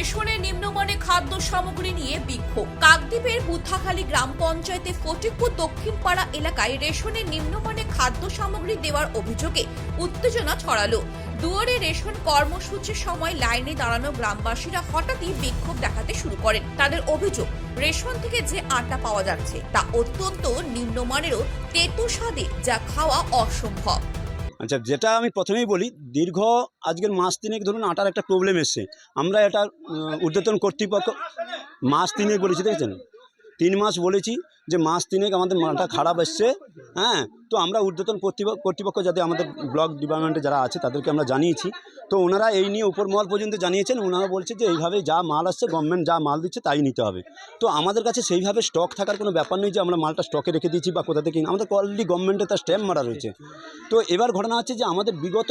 রেশনের নিম্নমানের খাদ্য সামগ্রী নিয়ে বিক্ষোভ। কাকদ্বীপের বুথাখালী গ্রাম পঞ্চায়েতে ফটিকপুর দক্ষিণপাড়া এলাকায় রেশনের নিম্নমানের খাদ্য সামগ্রী দেওয়ার অভিযোগে উত্তেজনা ছড়ালো। দুয়ারে রেশন কর্মসূচির সময় লাইনে দাঁড়ানো গ্রামবাসীরা হঠাৎই বিক্ষোভ দেখাতে শুরু করেন। তাদের অভিযোগ, রেশন থেকে যে আটা পাওয়া যাচ্ছে তা অত্যন্ত নিম্নমানেরও তেতো স্বাদে যা খাওয়া অসম্ভব। আচ্ছা যেটা আমি প্রথমেই বলি, দীর্ঘ আজকের মাস তিনেক ধরুন আটার একটা প্রবলেম এসছে। আমরা এটা ঊর্ধ্বতন কর্তৃপক্ষ, মাস তিনেক বলেছি, দেখেছেন? তিন মাস বলেছি যে মাস তিনেক আমাদের মালটা খারাপ এসছে হ্যাঁ? তো আমরা ঊর্ধ্বতন কর্তৃপক্ষ যাতে আমাদের ব্লক ডিপার্টমেন্টে যারা আছে তাদেরকে আমরা জানিয়েছি। তো ওনারা এই নিয়ে উপর মহল পর্যন্ত জানিয়েছেন, ওনারা বলছে যে এইভাবে যা মাল আসছে গভর্নমেন্ট যা মাল দিচ্ছে তাই নিতে হবে। তো আমাদের কাছে সেইভাবে স্টক থাকার কোনো ব্যাপার নেই যে আমরা মালটা স্টকে রেখে দিয়েছি বা কোথা থেকে আমাদের অলরেডি গভর্নমেন্টে তার স্ট্যাম্প মারা রয়েছে। তো এবার ঘটনা হচ্ছে যে আমাদের বিগত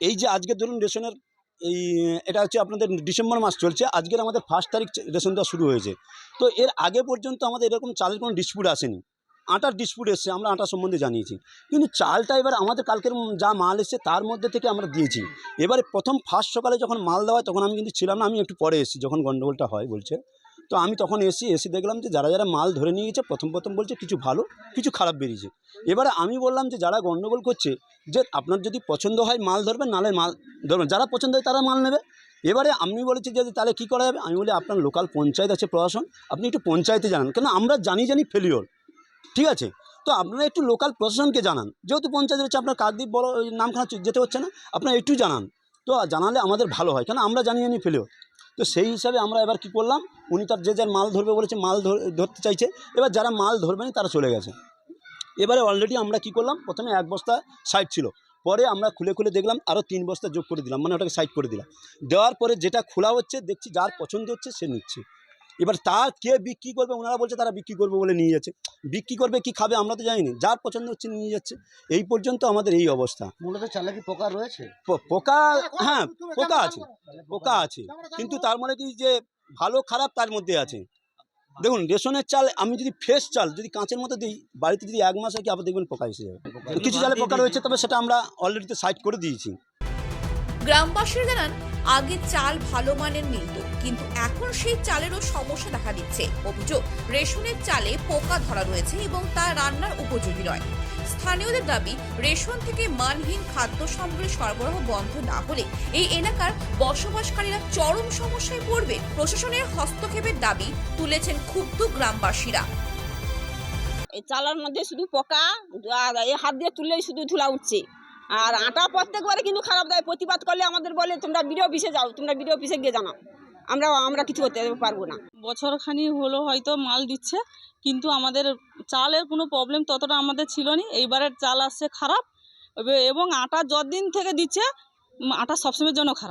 এই যে আজকে ধরুন রেশনের এই, এটা হচ্ছে আপনাদের ডিসেম্বর মাস চলছে। আজকের আমাদের ফার্স্ট তারিখ রেশন দেওয়া শুরু হয়েছে। তো এর আগে পর্যন্ত আমাদের এরকম চালের কোনো ডিসপুট আসেনি। আটার ডিসপুট এসছে, আমরা আটা সম্বন্ধে জানিয়েছি। কিন্তু চালটা এবার আমাদের কালকের যা মাল এসছে, তার মধ্যে থেকে আমরা দিয়েছি। এবারে প্রথম ফার্স্ট সকালে যখন মাল দেওয়া তখন আমি কিন্তু ছিলাম না, আমি একটু পরে এসেছি, যখন গণ্ডগোলটা হয় বলছে। তো আমি তখন এসি, এসে দেখলাম যে যারা যারা মাল ধরে নিয়ে গেছে প্রথম প্রথম বলছে কিছু ভালো, কিছু খারাপ বেরিয়েছে। এবারে আমি বললাম যে যারা গণ্ডগোল করছে, যে আপনার যদি পছন্দ হয় মাল ধরবেন, নাহলে মাল ধরবেন। যারা পছন্দ হয় তারা মাল নেবে। এবারে আমি বলেছি যে তাহলে কী করা যাবে? আমি বলি, আপনার লোকাল পঞ্চায়েত আছে প্রশাসন, আপনি একটু পঞ্চায়েতে জানান। কেন আমরা জানি জানি ফেলিওর ঠিক আছে? তো আপনারা একটু লোকাল প্রশাসনকে জানান। যেহেতু পঞ্চায়েত হচ্ছে আপনার কাকদ্বীপ বড় নামখানা যেতে হচ্ছে না, আপনারা একটু জানান। তো জানালে আমাদের ভালো হয়। কেন আমরা জানি জানি ফেলিওর তো সেই হিসাবে আমরা এবার কি করলাম, উনি তার যে যার মাল ধরবে বলেছে, মাল ধরতে চাইছে। এবার যারা মাল ধরবেনি তারা চলে গেছে। এবারে অলরেডি আমরা কি করলাম, প্রথমে এক বস্তা সাইড ছিল। পরে আমরা খুলে খুলে দেখলাম আরও তিন বস্তা যোগ করে দিলাম মানে ওটাকে সাইড করে দিলাম। দেওয়ার পরে যেটা খোলা হচ্ছে, দেখছি যার পছন্দ হচ্ছে, সে নিচ্ছে। এবার তার কে বিক্রি করবে ওনারা বলছে তারা বিক্রি করবে বলে নিয়ে যাচ্ছে। বিক্রি করবে কি খাবে আমরা তো জানি না যার পছন্দ হচ্ছে নিয়ে যাচ্ছে। এই পর্যন্ত আমাদের এই অবস্থা। মূলত চালে কি পোকা রয়েছে? প- পোকা হ্যাঁ পোকা আছে পোকা আছে। কিন্তু তার মানে কি যে ভালো খারাপ তার মধ্যে আছে। দেখুন রেশনের চাল আমি যদি ফ্রেশ চাল যদি কাঁচের মতো দিই বাড়িতে যদি এক মাস কি আবার দেখবেন পোকা এসে যাবে। কিছু চালে পোকা রয়েছে তবে সেটা আমরা অলরেডি তো সাইড করে দিয়েছি। গ্রামবাসীরা জানান আগে চাল ভালো মানের মিলত, কিন্তু এখন সেই চালেরও সমস্যা দেখা দিচ্ছে। অভিযোগ, রেশনের চালে পোকা ধরা রয়েছে এবং তা রান্নার উপযোগী নয়। স্থানীয়দের দাবি, রেশন থেকে মানহীন খাদ্য সামগ্রী সরবরাহ বন্ধ না হলে এই এলাকার বসবাসকারীরা চরম সমস্যায় পড়বে, প্রশাসনের হস্তক্ষেপের দাবি তুলেছেন ক্ষুব্ধ গ্রামবাসীরা। এই চালার মধ্যে শুধু পোকা হাত দিয়ে তুললেই শুধু ধুলা উঠছে। আর আটা প্রত্যেকবারে কিন্তু খারাপ দেয়। প্রতিবাদ করলে আমাদের বলে, তোমরা বিডিও অফিসে যাও, তোমরা বিডিও অফিসে গিয়ে জানাও। আমরা আমরা কিছু করতে পারব না। বছরখানি হলো হয়তো মাল দিচ্ছে, কিন্তু আমাদের চালের কোনো প্রবলেম ততটা আমাদের ছিল না। এইবারের চাল আসছে খারাপ, এবং আটা যতদিন থেকে দিচ্ছে আটা সবসময়ের জন্য খারাপ।